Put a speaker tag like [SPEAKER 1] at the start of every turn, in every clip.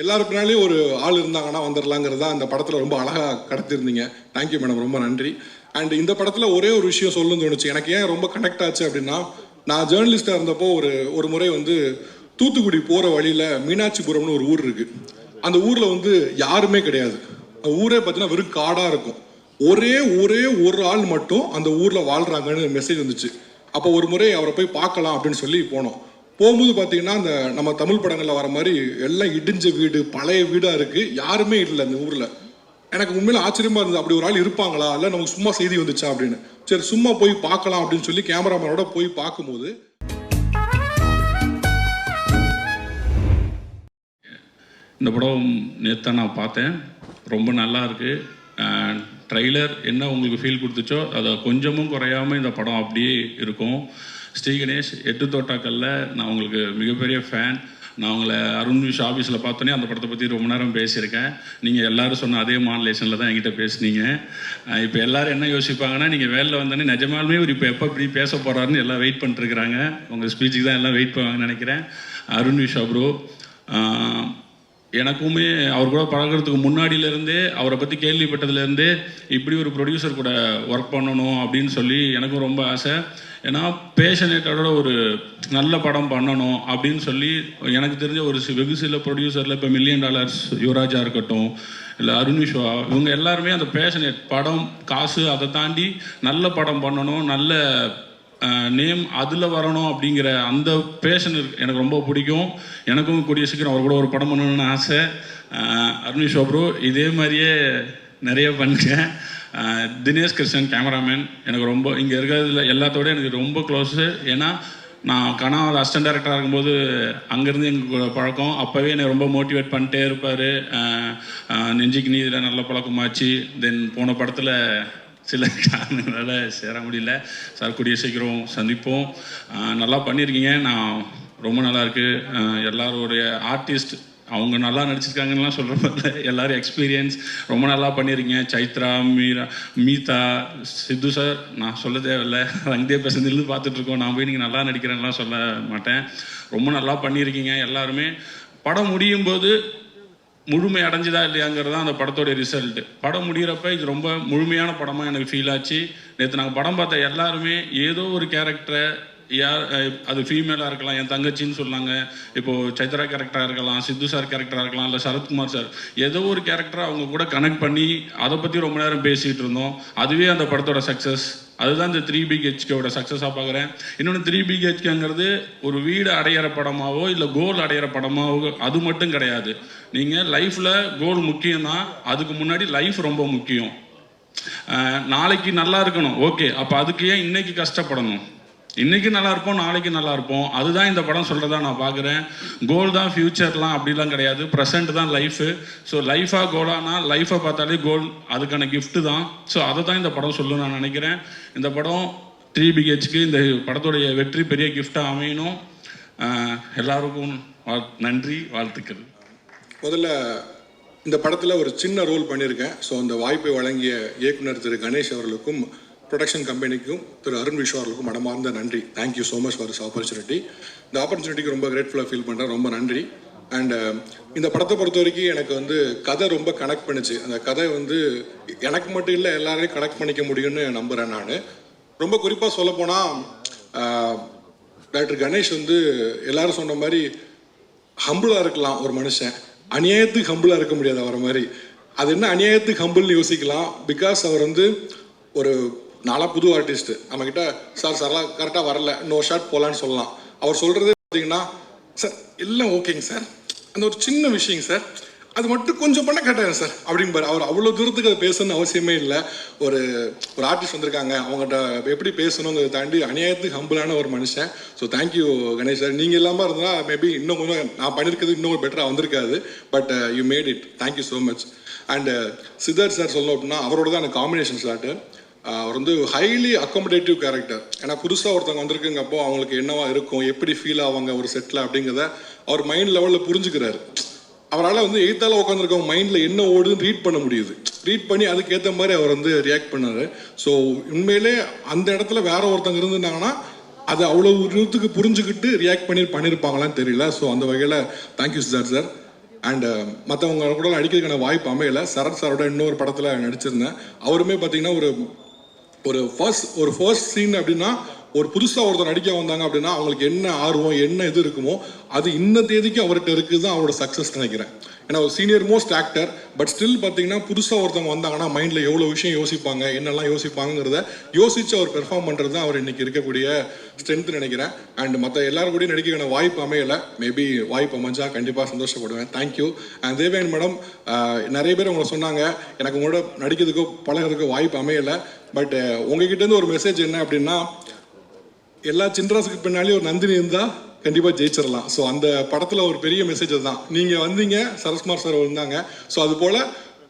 [SPEAKER 1] எல்லாரு பின்னாலேயும் ஒரு ஆள் இருந்தாங்கன்னா வந்துடலாங்கிறது தான் அந்த படத்தில் ரொம்ப அழகாக கடத்திருந்தீங்க தேங்க்யூ மேடம் ரொம்ப நன்றி. அண்ட் இந்த படத்தில் ஒரே ஒரு விஷயம் சொல்லணும்னு தோணுச்சு. எனக்கு ஏன் ரொம்ப கனெக்ட் ஆச்சு அப்படின்னா நான் ஜேர்னலிஸ்டாக இருந்தப்போ ஒரு ஒரு முறை வந்து தூத்துக்குடி போகிற வழியில் மீனாட்சிபுரம்னு ஒரு ஊர் இருக்குது அந்த ஊரில் வந்து யாருமே கிடையாது. அந்த ஊரே பார்த்தீங்கன்னா வெறும் காடாக இருக்கும். ஒரே ஒரே ஒரு ஆள் மட்டும் அந்த ஊரில் வாழ்கிறாங்கன்னு மெசேஜ் வந்துச்சு. அப்போ ஒரு முறை அவரை போய் பார்க்கலாம் அப்படின்னு சொல்லி போனோம். போகும்போது பார்த்தீங்கன்னா அந்த நம்ம தமிழ் படங்களில் வர மாதிரி எல்லாம் இடிஞ்ச வீடு பழைய வீடாக இருக்குது யாருமே இல்லை அந்த ஊரில். எனக்கு உண்மையில ஆச்சரியமாக இருந்தது. அப்படி ஒரு ஆள் இருப்பாங்களா? இல்லை நமக்கு சும்மா செய்தி வந்துச்சா அப்படின்னு. சரி சும்மா போய் பார்க்கலாம் அப்படின்னு சொல்லி கேமராமேனோட போய் பார்க்கும்போது
[SPEAKER 2] இந்த படம் நேற்று நான் பார்த்தேன். ரொம்ப நல்லா இருக்குது ட்ரைலர் என்ன உங்களுக்கு ஃபீல் கொடுத்துச்சோ அதை கொஞ்சமும் குறையாம இந்த படம் அப்படியே இருக்கும். ஸ்ரீ கணேஷ் எட்டு தோட்டாக்கல்ல நான் உங்களுக்கு மிகப்பெரிய ஃபேன் நான் உங்களை அருண் விஷ் ஆஃபீஸில் பார்த்தோன்னே அந்த படத்தை பற்றி ரொம்ப நேரம் பேசியிருக்கேன். நீங்கள் எல்லோரும் சொன்ன அதே மாடுலேஷனில் தான் என்கிட்ட பேசுனீங்க. இப்போ எல்லோரும் என்ன யோசிப்பாங்கன்னா நீங்கள் வேலையில் வந்தோடனே நிஜமாலுமே ஒரு இப்போ எப்போ இப்படி பேச போகிறாருன்னு எல்லாம் வெயிட் பண்ணிட்டுருக்குறாங்க உங்கள் ஸ்பீச்சுக்கு தான் எல்லாம் வெயிட் பண்ணுவாங்கன்னு நினைக்கிறேன். அருண் விஷா ப்ரோ எனக்குமே அவர் கூட பழகுறதுக்கு முன்னாடியிலேருந்தே அவரை பற்றி கேள்விப்பட்டதுலேருந்தே இப்படி ஒரு ப்ரொடியூசர் கூட ஒர்க் பண்ணணும் அப்படின்னு சொல்லி எனக்கும் ரொம்ப ஆசை. ஏன்னா பேஷனேட்டோட ஒரு நல்ல படம் பண்ணணும் அப்படின்னு சொல்லி எனக்கு தெரிஞ்ச ஒரு வெகு சில ப்ரொடியூசரில் இப்போ மில்லியன் டாலர்ஸ் யுவராஜா இருக்கட்டும் இல்லை அருணிஷா இவங்க எல்லாருமே அந்த பேஷனேட் படம் காசு அதை தாண்டி நல்ல படம் பண்ணணும் நல்ல நேம் அதில் வரணும் அப்படிங்கிற அந்த பேஷன் எனக்கு ரொம்ப பிடிக்கும். எனக்கும் கூடிய சீக்கிரம் அவர் கூட ஒரு படம் பண்ணணும்னு ஆசை. அருணி அருண் இதே மாதிரியே நிறைய பண்ணுங்க. தினேஷ் கிருஷ்ணன் கேமராமேன் எனக்கு ரொம்ப இங்கே இருக்கிறதுல எல்லாத்தோட எனக்கு ரொம்ப க்ளோஸு ஏன்னா நான் கனாவில் அசிஸ்டன்ட் டேரக்டராக இருக்கும்போது அங்கேருந்து எங்களுக்கு பழக்கம். அப்போவே என்னை ரொம்ப மோட்டிவேட் பண்ணிட்டே இருப்பார். நெஞ்சுக்கு நீதியில் நல்ல பழக்கமாச்சு. தென் போன படத்தில் சில காரணங்களால் சேர முடியல. சார் கூடிய சீக்கிரம் சந்திப்போம். நல்லா பண்ணியிருக்கீங்க நான் ரொம்ப நல்லா இருக்குது எல்லாருடைய ஆர்டிஸ்ட் அவங்க நல்லா நடிச்சிருக்காங்கலாம் சொல்கிற மாதிரி எல்லாரும் எக்ஸ்பீரியன்ஸ் ரொம்ப நல்லா பண்ணியிருக்கீங்க சைத்ரா மீரா மீதா சித்து சார் நான் சொல்ல தேவையில்ல. ரங்தே பேசுறதுலேருந்து பார்த்துட்ருக்கோம் நான் போய் நீங்கள் நல்லா நடிக்கிறேன்லாம் சொல்ல மாட்டேன். ரொம்ப நல்லா பண்ணியிருக்கீங்க எல்லாருமே. படம் முடியும் போது முழுமை அடைஞ்சுதா இல்லையாங்கிறது தான் அந்த படத்தோடைய ரிசல்ட் படம் முடிகிறப்ப இது ரொம்ப முழுமையான படமாக எனக்கு ஃபீல் ஆச்சு. நேற்று நாங்கள் படம் பார்த்த எல்லாருமே ஏதோ ஒரு கேரக்டரை யார் அது ஃபீமேலாக இருக்கலாம் என் தங்கச்சின்னு சொன்னாங்க. இப்போது சைத்ரா கேரக்டராக இருக்கலாம் சித்து சார் கேரக்டராக இருக்கலாம் இல்லை சரத்குமார் சார் ஏதோ ஒரு கேரக்டரை அவங்க கூட கனெக்ட் பண்ணி அதை பற்றி ரொம்ப நேரம் பேசிகிட்டு இருந்தோம். அதுவே அந்த படத்தோட சக்ஸஸ் அதுதான் இந்த த்ரீ பிஹெச்கேவோட சக்ஸஸாக பார்க்குறேன் இன்னொன்று த்ரீ பிஹெச்கேங்கிறது ஒரு வீடு அடையிற படமாவோ இல்லை கோல் அடையிற படமாவோ அது மட்டும் கிடையாது. நீங்கள் லைஃப்பில் கோல் முக்கியம்தான் அதுக்கு முன்னாடி லைஃப் ரொம்ப முக்கியம். நாளைக்கு நல்லா இருக்கணும். ஓகே அப்போ அதுக்கு ஏன் இன்னைக்கு கஷ்டப்படணும்? இன்னைக்கு நல்லா இருப்போம் நாளைக்கு நல்லா இருப்போம் அதுதான் இந்த படம் சொல்றதா நான் பார்க்குறேன் கோல் தான் ஃபியூச்சர்லாம் அப்படிலாம் கிடையாது. ப்ரெசென்ட் தான் லைஃபு ஸோ லைஃபாக கோலானா லைஃபை பார்த்தாலே கோல் அதுக்கான கிஃப்ட்டு தான். ஸோ அதை தான் இந்த படம் சொல்லணும்னு நான் நினைக்கிறேன். இந்த படம் த்ரீ பிஹெச்க்கு இந்த படத்துடைய வெற்றி பெரிய கிஃப்டாக அமையணும். எல்லாருக்கும் வாழ்- நன்றி வாழ்த்துக்கள்.
[SPEAKER 1] முதல்ல இந்த படத்தில் ஒரு சின்ன ரோல் பண்ணியிருக்கேன். ஸோ அந்த வாய்ப்பை வழங்கிய இயக்குனர் திரு கணேஷ் அவர்களுக்கும் ப்ரொடக்ஷன் கம்பெனிக்கும் திரு அருண் விஸ்வா மனமார்ந்த நன்றி. Thank you so much for this opportunity இந்த ஆப்பர்ச்சுனிட்டிக்கு ரொம்ப கிரேட்ஃபுல்லாக ஃபீல் பண்ணுறேன் ரொம்ப நன்றி. அண்ட் இந்த படத்தை பொறுத்த வரைக்கும் எனக்கு வந்து கதை ரொம்ப கனெக்ட் பண்ணுச்சு. அந்த கதை வந்து எனக்கு மட்டும் இல்லை எல்லாரையும் கனெக்ட் பண்ணிக்க முடியும்னு நம்புகிறேன் நான். ரொம்ப குறிப்பாக சொல்லப்போனால் டாக்டர் கணேஷ் வந்து எல்லாரும் சொன்ன மாதிரி ஹம்புளாக இருக்கலாம் ஒரு மனுஷன். அநியாயத்துக்கு ஹம்புளாக இருக்க முடியாது அவரை மாதிரி. அது என்ன அநியாயத்துக்கு ஹம்புள்னு யோசிக்கலாம்? பிகாஸ் அவர் வந்து ஒரு நாளா புது ஆர்டிஸ்ட் நம்மக்கிட்ட சார் சார்லாம் கரெக்டாக வரல. இன்னொரு ஷார்ட் போகலான்னு சொல்லலாம். அவர் சொல்கிறது பார்த்தீங்கன்னா சார் எல்லாம் ஓகேங்க சார். அந்த ஒரு சின்ன விஷயங்க சார். அது மட்டும் கொஞ்சம் பண்ண கேட்டாங்க சார். அப்படிம்பாரு. அவர் அவ்வளோ தூரத்துக்கு அதை பேசணும்னு அவசியமே இல்லை. ஒரு ஒரு ஆர்டிஸ்ட் வந்திருக்காங்க. அவங்ககிட்ட எப்படி பேசணுங்கிறத தாண்டி அநியாயத்துக்கு ஹம்பிளான ஒரு மனுஷன். So thank you Ganesh sir. நீங்கள் இல்லாமல் இருந்தால் மேபி இன்னும் கொஞ்சம் நான் பண்ணியிருக்கிறது இன்னும் பெட்டராக வந்திருக்காது. But you made it thank you so much and Siddharth sir சொல்லணும் அப்படின்னா அவரோட தான் எனக்கு காம்பினேஷன் ஸ்டார்ட்டு அவர் வந்து ஹைலி அக்காமடேட்டிவ் கேரக்டர் ஏன்னா புதுசாக ஒருத்தவங்க வந்திருக்குங்கப்போ அவங்களுக்கு என்னவா இருக்கும் எப்படி ஃபீல் ஆவாங்க ஒரு செட்டில் அப்படிங்கிறத அவர் மைண்ட் லெவலில் புரிஞ்சுக்கிறாரு. அவரால் வந்து எய்த்தால் உட்காந்துருக்கவங்க மைண்டில் என்ன ஓடுதுன்னு ரீட் பண்ண முடியுது. ரீட் பண்ணி அதுக்கேற்ற மாதிரி அவர் வந்து ரியாக்ட் பண்ணாரு. ஸோ உண்மையிலே அந்த இடத்துல வேற ஒருத்தவங்க இருந்திருந்தாங்கன்னா அது அவ்வளோ தூரத்துக்கு புரிஞ்சுக்கிட்டு ரியாக்ட் பண்ணி பண்ணியிருப்பாங்களான்னு தெரியல. ஸோ அந்த வகையில் தேங்க்யூ சார் சார் அண்டு மற்றவங்க கூட நடிக்கிறதுக்கான வாய்ப்பு அமையலை. சரத் சாரோட இன்னொரு படத்தில் நடிச்சிருந்தேன். அவருமே பார்த்தீங்கன்னா ஒரு ஒரு ஃபர்ஸ்ட் ஒரு ஃபர்ஸ்ட் சீன் அப்படின்னா ஒரு புதுசாக ஒருத்தர் நடிக்க வந்தாங்க அப்படின்னா அவங்களுக்கு என்ன ஆர்வம் என்ன இது இருக்குமோ அது இன்ன தேதிக்கு அவர்கிட்ட இருக்குது தான் அவரோட சக்ஸஸ் நினைக்கிறேன். ஏன்னா ஒரு senior most actor but still பார்த்தீங்கன்னா புதுசாக ஒருத்தவங்க வந்தாங்கன்னா மைண்டில் எவ்வளோ விஷயம் யோசிப்பாங்க என்னெல்லாம் யோசிப்பாங்கிறத யோசிச்சு அவர் பெர்ஃபார்ம் பண்ணுறது தான் அவர் இன்னைக்கு இருக்கக்கூடிய ஸ்ட்ரென்த் நினைக்கிறேன். அண்ட் மற்ற எல்லாரும் கூட நடிக்கிற வாய்ப்பு அமையலை. மேபி வாய்ப்பு அமைஞ்சா கண்டிப்பாக சந்தோஷப்படுவேன். தேங்க்யூ அண்ட் தேவேன் மேடம் நிறைய பேர் உங்களை சொன்னாங்க எனக்கு உங்களோட நடிக்கிறதுக்கோ பழகிறதுக்கோ வாய்ப்பு அமையலை. பட் uh, உங்ககிட்ட இருந்து ஒரு மெசேஜ் என்ன அப்படின்னா எல்லா சின்ராஸுக்கு பின்னாலே ஒரு நந்தினி இருந்தா கண்டிப்பா ஜெயிச்சிடலாம் ஸோ அந்த படத்துல ஒரு பெரிய மெசேஜ் தான் நீங்க வந்தீங்க சரஸ்குமார் சார் இருந்தாங்க ஸோ அது போல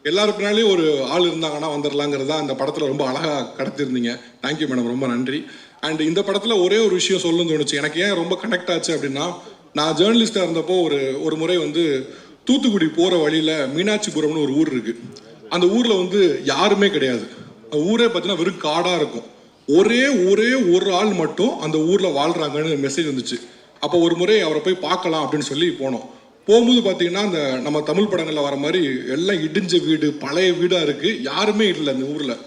[SPEAKER 1] எல்லாரு பின்னாலேயும் ஒரு ஆள் இருந்தாங்கன்னா வந்துடலாங்கிறதா அந்த படத்துல ரொம்ப அழகா கடத்திருந்தீங்க. தேங்க்யூ மேடம் ரொம்ப நன்றி. அண்ட் இந்த படத்துல ஒரே ஒரு விஷயம் சொல்லணும்னு தோணுச்சு. எனக்கு ஏன் ரொம்ப கனெக்ட் ஆச்சு அப்படின்னா நான் ஜேர்னலிஸ்டா இருந்தப்போ ஒரு ஒரு முறை வந்து தூத்துக்குடி போற வழியில மீனாட்சிபுரம்னு ஒரு ஊர் இருக்கு. அந்த ஊர்ல வந்து யாருமே கிடையாது. ஊரே பார்த்தீங்கன்னா வெறும் காடாக இருக்கும். ஒரே ஒரே ஒரு ஆள் மட்டும் அந்த ஊரில் வாழ்கிறாங்கன்னு மெசேஜ் வந்துச்சு. அப்போ ஒரு முறை அவரை போய் பார்க்கலாம் அப்படின்னு சொல்லி போனோம். போகும்போது பார்த்தீங்கன்னா அந்த நம்ம தமிழ் படங்களில் வர மாதிரி எல்லாம் இடிஞ்ச வீடு பழைய வீடாக இருக்குது யாருமே இல்லை அந்த ஊரில்.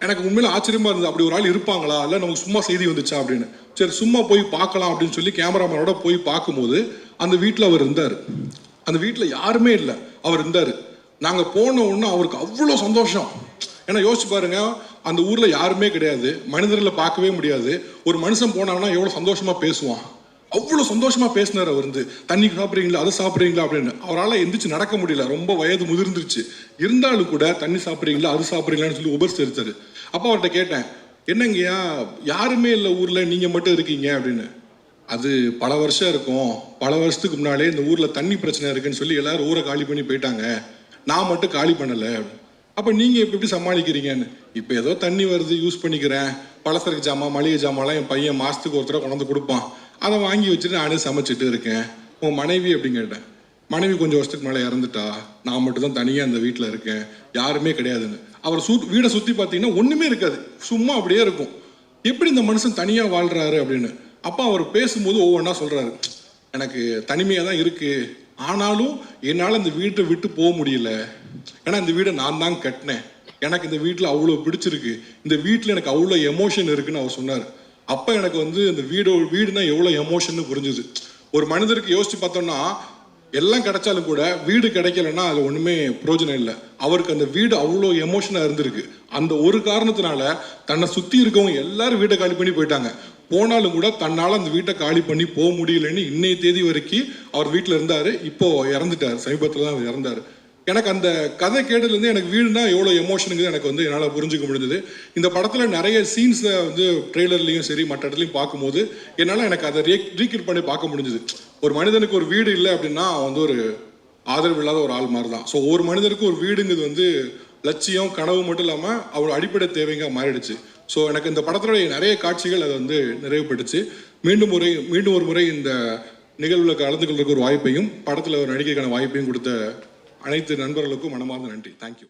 [SPEAKER 1] எனக்கு உண்மையில ஆச்சரியமாக இருந்தது. அப்படி ஒரு ஆள் இருப்பாங்களா? இல்லை நமக்கு சும்மா செய்தி வந்துச்சா அப்படின்னு. சரி சும்மா போய் பார்க்கலாம் அப்படின்னு சொல்லி கேமராமேனோட போய் பார்க்கும்போது அந்த வீட்டில் அவர் இருந்தார். அந்த வீட்டில் யாருமே இல்லை. அவர் இருந்தார். நாங்கள் போன உடனே அவருக்கு அவ்வளோ சந்தோஷம். ஏன்னா யோசிச்சு பாருங்க அந்த ஊர்ல யாருமே கிடையாது. மனிதர்களை பார்க்கவே முடியாது. ஒரு மனுஷன் போனாங்கன்னா எவ்வளவு சந்தோஷமா பேசுவான். அவ்வளவு சந்தோஷமா பேசினார் அவர் வந்து. தண்ணி சாப்பிட்றீங்களா? அதை சாப்பிட்றீங்களா? அப்படின்னு. அவரால் எந்திரிச்சு நடக்க முடியல. ரொம்ப வயது முதிர்ந்துருச்சு. இருந்தாலும் கூட தண்ணி சாப்பிட்றீங்களா? அது சாப்பிட்றீங்களான்னு சொல்லி உபசரித்தாரு அப்போ அவர்கிட்ட கேட்டேன் என்னங்கய்யா யாருமே இல்லை ஊரில். நீங்கள் மட்டும் இருக்கீங்க. அப்படின்னு. அது பல வருஷம் இருக்கும். பல வருஷத்துக்கு முன்னாலே இந்த ஊரில் தண்ணி பிரச்சனை இருக்குன்னு சொல்லி எல்லாரும் ஊரை காலி பண்ணி போயிட்டாங்க. நான் மட்டும் காலி பண்ணலை. அப்போ நீங்கள் இப்ப எப்படி சமாளிக்கிறீங்கன்னு? இப்போ ஏதோ தண்ணி வருது யூஸ் பண்ணிக்கிறேன். பலசரக்கு ஜாமான் மளிகை ஜாமான்லாம் என் பையன் மாதத்துக்கு ஒரு தடவை கொண்டாந்து கொடுப்பான். அதை வாங்கி வச்சுட்டு நானே சமைச்சிட்டு இருக்கேன். உன் மனைவி அப்படின்னு கேட்டேன். மனைவி கொஞ்சம் வருஷத்துக்கு மேலே இறந்துட்டா. நான் மட்டும் தான் தனியாக அந்த வீட்டில் இருக்கேன். யாருமே கிடையாதுன்னு. அவர் சு வீடை சுற்றி பார்த்தீங்கன்னா ஒன்றுமே இருக்காது. சும்மா அப்படியே இருக்கும். எப்படி இந்த மனுஷன் தனியாக வாழ்கிறாரு அப்படின்னு? அப்பா அவர் பேசும்போது ஒவ்வொன்றா சொல்கிறாரு எனக்கு தனிமையாக தான் இருக்குது ஆனாலும் என்னால் இந்த வீட்டை விட்டு போக முடியல. ஏன்னா இந்த வீடை நான் தான் கட்டினேன். எனக்கு இந்த வீட்டில் அவ்வளோ பிடிச்சிருக்கு. இந்த வீட்டில் எனக்கு அவ்வளோ எமோஷன் இருக்குன்னு அவர் சொன்னார். அப்போ எனக்கு வந்து இந்த வீடு வீடுனா எவ்வளோ எமோஷன்னு புரிஞ்சுது. ஒரு மனிதருக்கு யோசிச்சு பார்த்தோம்னா எல்லாம் கிடைச்சாலும் கூட வீடு கிடைக்கலன்னா அது ஒன்றுமே பிரயோஜனம் இல்லை. அவருக்கு அந்த வீடு அவ்வளோ எமோஷனாக இருந்திருக்கு. அந்த ஒரு காரணத்தினால தன்னை சுற்றி இருக்கவங்க எல்லாரும் வீட்டை காலி பண்ணி போயிட்டாங்க. போனாலும் கூட தன்னால் அந்த வீட்டை காலி பண்ணி போக முடியலன்னு இன்னைய தேதி வரைக்கும் அவர் வீட்டில் இருந்தார். இப்போ இறந்துட்டார். சமீபத்தில் தான் அவர் இறந்தார். எனக்கு அந்த கதை கேட்டதுலேருந்து எனக்கு வீடுனா எவ்வளோ எமோஷனுங்கிறது எனக்கு வந்து என்னால் புரிஞ்சுக்க முடிஞ்சது. இந்த படத்தில் நிறைய சீன்ஸை வந்து ட்ரெய்லர்லேயும் சரி மற்ற இடத்துலையும் பார்க்கும்போது என்னால் எனக்கு அதை ரீ ரீக்ரியேட் பண்ணி பார்க்க முடிஞ்சது. ஒரு மனிதனுக்கு ஒரு வீடு இல்லை அப்படின்னா அவன் வந்து ஒரு ஆதரவு இல்லாத ஒரு ஆள் மாதிரி தான் ஸோ ஒரு மனிதனுக்கு ஒரு வீடுங்கிறது வந்து லட்சியம் கனவு மட்டும் இல்லாமல் அவர் அடிப்படை தேவைங்க மாறிடுச்சு. ஸோ எனக்கு இந்த படத்தினுடைய நிறைய காட்சிகள் அது வந்து நிறைவுபட்டுச்சு மீண்டும் முறை மீண்டும் ஒரு முறை இந்த நிகழ்வில் கலந்து கொள்றதுக்கு ஒரு வாய்ப்பையும் படத்தில் ஒரு நடிகைக்கான வாய்ப்பையும் கொடுத்த அனைத்து நண்பர்களுக்கும் மனமார்ந்த நன்றி. தேங்க்யூ